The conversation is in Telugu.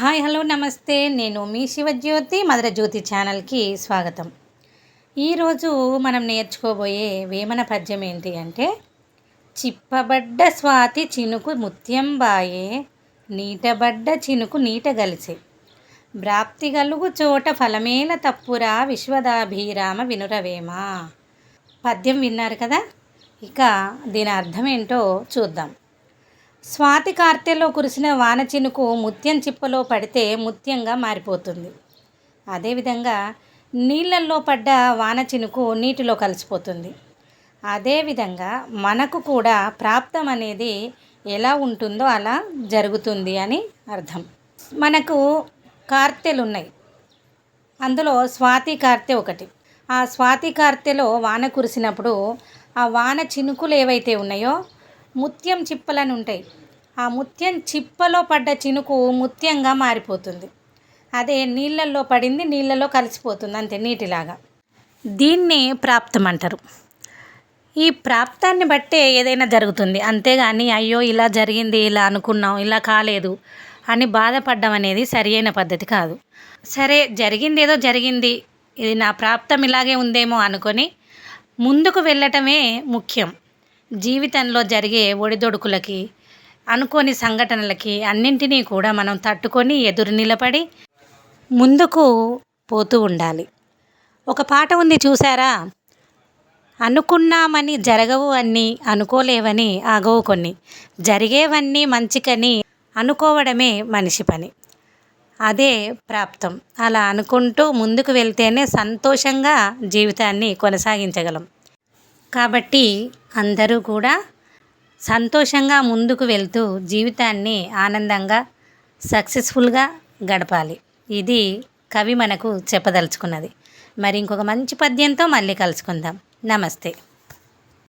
హాయ్ హలో నమస్తే. నేను మీ శివజ్యోతి మధుర జ్యోతి ఛానల్కి స్వాగతం. ఈరోజు మనం నేర్చుకోబోయే వేమన పద్యం ఏంటి అంటే చిప్పబడ్డ స్వాతి చినుకు ముత్యం బాయే నీటబడ్డ చినుకు నీట గలిసే. ప్రాప్తి గలుగు చోట ఫలమేల తప్పురా విశ్వదాభిరామ వినురవేమ. పద్యం విన్నారు కదా? ఇక దీని అర్థం ఏంటో చూద్దాం. స్వాతి కార్తెలో కురిసిన వాన చినుకు ముత్యం చిప్పలో పడితే ముత్యంగా మారిపోతుంది. అదేవిధంగా నీళ్ళల్లో పడ్డ వాన చినుకు నీటిలో కలిసిపోతుంది. అదేవిధంగా మనకు కూడా ప్రాప్తం అనేది ఎలా ఉంటుందో అలా జరుగుతుంది అని అర్థం. మనకు కార్తెలు ఉన్నాయి. అందులో స్వాతి కార్తె ఒకటి. ఆ స్వాతి కార్తెలో వాన కురిసినప్పుడు ఆ వాన చినుకులు ఏవైతే ఉన్నాయో ముత్యం చిప్పలని ఉంటాయి. ఆ ముత్యం చిప్పలో పడ్డ చినుకు ముత్యంగా మారిపోతుంది. అదే నీళ్ళల్లో పడింది నీళ్ళలో కలిసిపోతుంది అంతే నీటిలాగా. దీన్ని ప్రాప్తం అంటారు. ఈ ప్రాప్తాన్ని బట్టే ఏదైనా జరుగుతుంది. అంతేగాని అయ్యో ఇలా జరిగింది ఇలా అనుకున్నాం ఇలా కాలేదు అని బాధపడడం అనేది సరియైన పద్ధతి కాదు. సరే జరిగింది ఏదో జరిగింది ఇది నా ప్రాప్తం ఇలాగే ఉందేమో అనుకొని ముందుకు వెళ్ళటమే ముఖ్యం. జీవితంలో జరిగే ఒడిదొడుకులకి అనుకోని సంఘటనలకి అన్నింటినీ కూడా మనం తట్టుకొని ఎదురు నిలబడి ముందుకు పోతూ ఉండాలి. ఒక పాట ఉంది చూసారా అనుకున్నామని జరగవు అన్ని అనుకోలేవని ఆగవు కొన్ని. జరిగేవన్నీ మంచికని అనుకోవడమే మనిషి పని. అదే ప్రాప్తం. అలా అనుకుంటూ ముందుకు వెళ్తేనే సంతోషంగా జీవితాన్ని కొనసాగించగలం. కాబట్టి అందరూ కూడా సంతోషంగా ముందుకు వెళ్తూ జీవితాన్ని ఆనందంగా సక్సెస్ఫుల్గా గడపాలి. ఇది కవి మనకు చెప్పదలుచుకున్నది. మరి ఇంకొక మంచి పద్యంతో మళ్ళీ కలుసుకుందాం. నమస్తే.